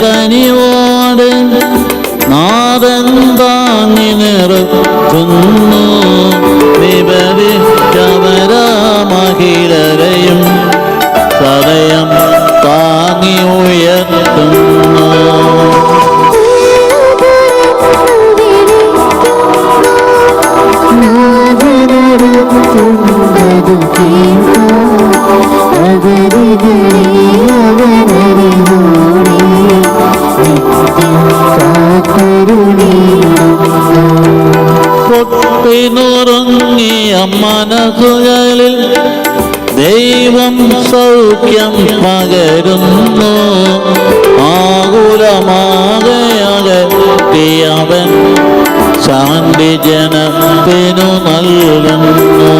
കനിവോട് നാദൻ താങ്ങി നിർത്തുന്നു പൊട്ടിനുറങ്ങിയ മനസ്സുകളിൽ ദൈവം സൗഖ്യം പകരുന്നു. ആകുലമാകെ അകറ്റിയവൻ ശാന്തി ജനത്തിനു നൽകുന്നു.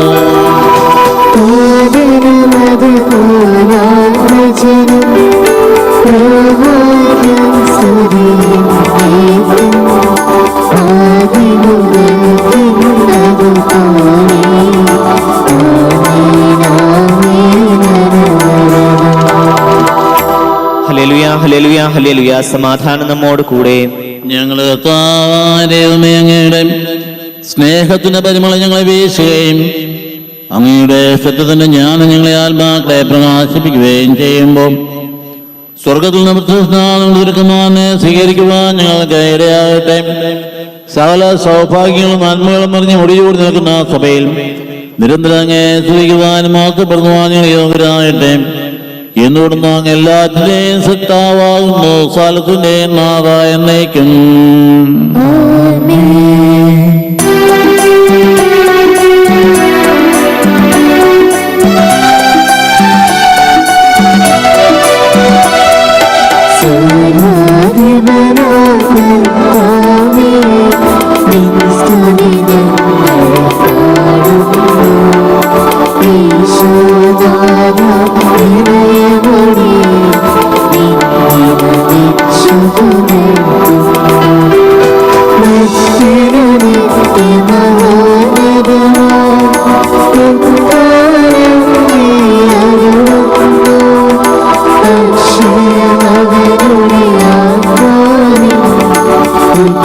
സമാധാനം നമ്മോട് കൂടെ. ഞങ്ങൾ അങ്ങയുടെ സ്നേഹത്തിന്റെ പരിമളം ഞങ്ങളെ വീശുകയും അങ്ങയുടെ സത്യത്തിന്റെ ജ്ഞാനം ഞങ്ങളെ ആത്മാക്കളെ പ്രകാശിപ്പിക്കുകയും ചെയ്യുമ്പോൾ സ്വർഗത്തിൽ തീർക്കുന്നവനെ സ്വീകരിക്കുവാൻ ഞങ്ങൾക്ക് ഇടയാകട്ടെ. സകല സൗഭാഗ്യങ്ങളും നന്മകളും പറഞ്ഞ് ഒടിയൂടി നിൽക്കുന്ന സഭയിൽ നിരന്തരം അങ്ങേ സ്തുതിക്കുവാനും മാറ്റപ്പെടുവാൻ ഞങ്ങൾ യോഗ്യരാകട്ടെ. എന്നുകൊടുന്ന അങ്ങ് എല്ലാറ്റിന്റെയും സത്താവാകുന്നു സ്ഥലത്തിന്റെയും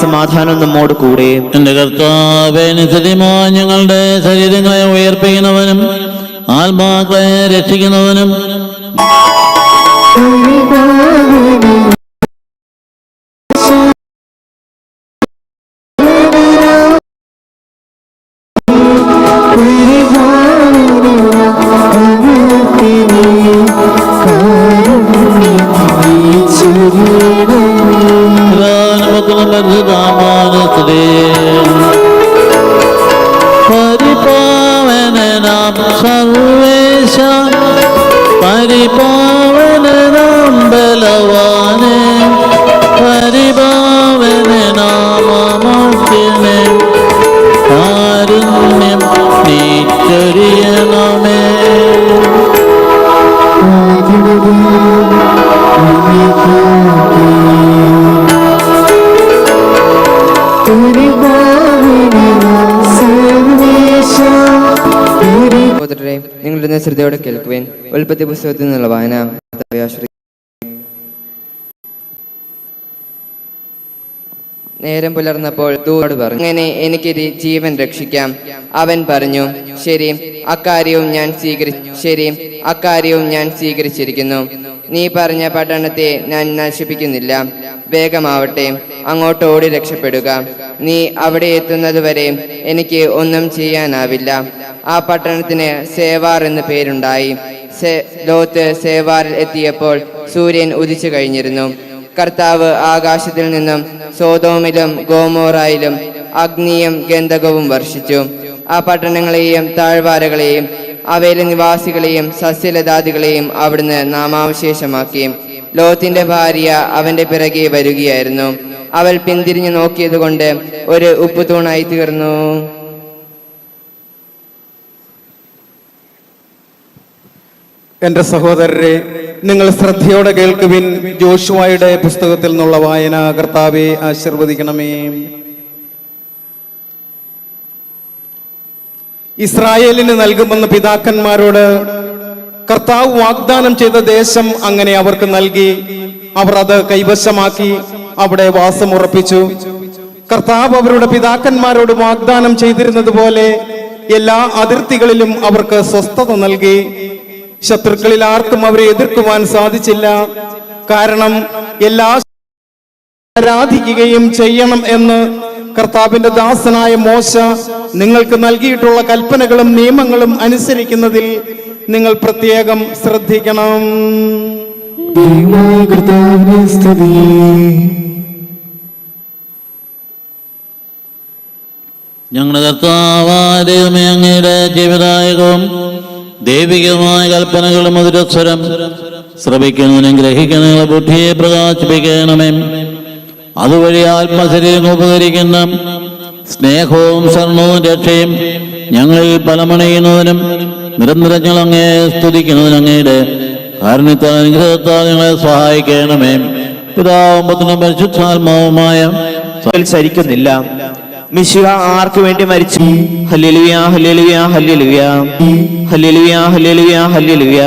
സമാധാനം നമ്മോട് കൂടെ. എന്റെ കർത്താവേ നിശ്ചയമായി ഞങ്ങളുടെ ശരീരങ്ങളെ ഉയർപ്പിക്കുന്നവനും ആത്മാക്കളെ രക്ഷിക്കുന്നവനും. रामानसरे परिपावन नाम सर्वेश परिपावन नाम बलवाने। ശ്രദ്ധയോടെ കേൾക്കുവേൻ. ഉൽപ്പത്തി പുസ്തകത്തിൽ നിന്നുള്ള വായന നേരം പുലർന്നപ്പോൾ ദൂരോട് പറഞ്ഞു അങ്ങനെ എനിക്കിത് ജീവൻ രക്ഷിക്കാം. അവൻ പറഞ്ഞു ശരി അക്കാര്യവും ഞാൻ സ്വീകരിച്ചു ശരി അക്കാര്യവും ഞാൻ സ്വീകരിച്ചിരിക്കുന്നു. നീ പറഞ്ഞ പട്ടണത്തെ ഞാൻ നശിപ്പിക്കുന്നില്ല. വേഗമാവട്ടെ അങ്ങോട്ട് ഓടി രക്ഷപ്പെടുക. നീ അവിടെ എത്തുന്നതുവരെ എനിക്ക് ഒന്നും ചെയ്യാനാവില്ല. ആ പട്ടണത്തിന് സേവാർ എന്ന് പേരുണ്ടായി. ലോത്ത് സേവാറിൽ എത്തിയപ്പോൾ സൂര്യൻ ഉദിച്ചു കഴിഞ്ഞിരുന്നു. കർത്താവ് ആകാശത്തിൽ നിന്നും സോതോമിലും ഗോമോറായിലും അഗ്നിയും ഗന്ധകവും വർഷിച്ചു. ആ പട്ടണങ്ങളെയും താഴ്വാരകളെയും അവയിലെ നിവാസികളെയും സസ്യലതാദികളെയും അവിടുന്ന് നാമാവശേഷമാക്കി. ലോത്തിന്റെ ഭാര്യ അവന്റെ പിറകെ വരികയായിരുന്നു. അവൾ പിന്തിരിഞ്ഞു നോക്കിയതുകൊണ്ട് ഒരു ഉപ്പുതൂണായി തീർന്നു. എന്റെ സഹോദരരെ നിങ്ങൾ ശ്രദ്ധയോടെ കേൾക്കുവിൻ. ജോഷുവായുടെ പുസ്തകത്തിൽ നിന്നുള്ള വായന കർത്താവെ ആശീർവദിക്കണമേ. ഇസ്രായേലിന് നൽകുമെന്ന് പിതാക്കന്മാരോട് കർത്താവ് വാഗ്ദാനം ചെയ്ത ദേശം അങ്ങനെ അവർക്ക് നൽകി. അവർ അത് കൈവശമാക്കി അവിടെ വാസമുറപ്പിച്ചു കർത്താവ് അവരുടെ പിതാക്കന്മാരോട് വാഗ്ദാനം ചെയ്തിരുന്നത് പോലെ എല്ലാ അതിർത്തികളിലും അവർക്ക് സ്വസ്ഥത നൽകി. ശത്രുക്കളിൽ ആർക്കും അവരെ എതിർക്കുവാൻ സാധിച്ചില്ല. കാരണം എല്ലാ ആരാധിക്കുകയും ചെയ്യണം എന്ന് കർത്താവിന്റെ ദാസനായ മോശ നിങ്ങൾക്ക് നൽകിയിട്ടുള്ള കൽപ്പനകളും നിയമങ്ങളും അനുസരിക്കുന്നതിൽ നിങ്ങൾ പ്രത്യേകം ശ്രദ്ധിക്കണം. ഞങ്ങളുടെ കർത്താവായ ദൈവമേ അങ്ങയുടെ ജീവിതായകവും ദൈവികമായ കൽപ്പനകളും മധുരസ്വരം ശ്രമിക്കുന്നതിനും ഗ്രഹിക്കുന്നതിനുള്ള ബുദ്ധിയെ പ്രകാശിപ്പിക്കണമേ. അതുവഴി ആത്മശരീരം ഉപകരിക്കുന്ന സ്നേഹവും സ്വർണവും രക്ഷയും ഞങ്ങളിൽ പലമണിയുന്നതിനും നിരന്തരം ഞങ്ങൾ അങ്ങയെ സ്തുതിക്കുന്നതിനും അങ്ങയുടെ കാരണത്താൽ അനുഗ്രഹത്താൽ ഞങ്ങളെ സഹായിക്കണമേ. പിതാവും പുത്രനും പരിശുദ്ധാത്മാവുമായ സരിക്കുന്നില്ല. മിശിഹ ആർക്ക് വേണ്ടി മരിച്ചു? ഹല്ലേലൂയ ഹല്ലേലൂയ ഹല്ലേലൂയ. ഹല്ലേലൂയ ഹല്ലേലൂയ ഹല്ലേലൂയ.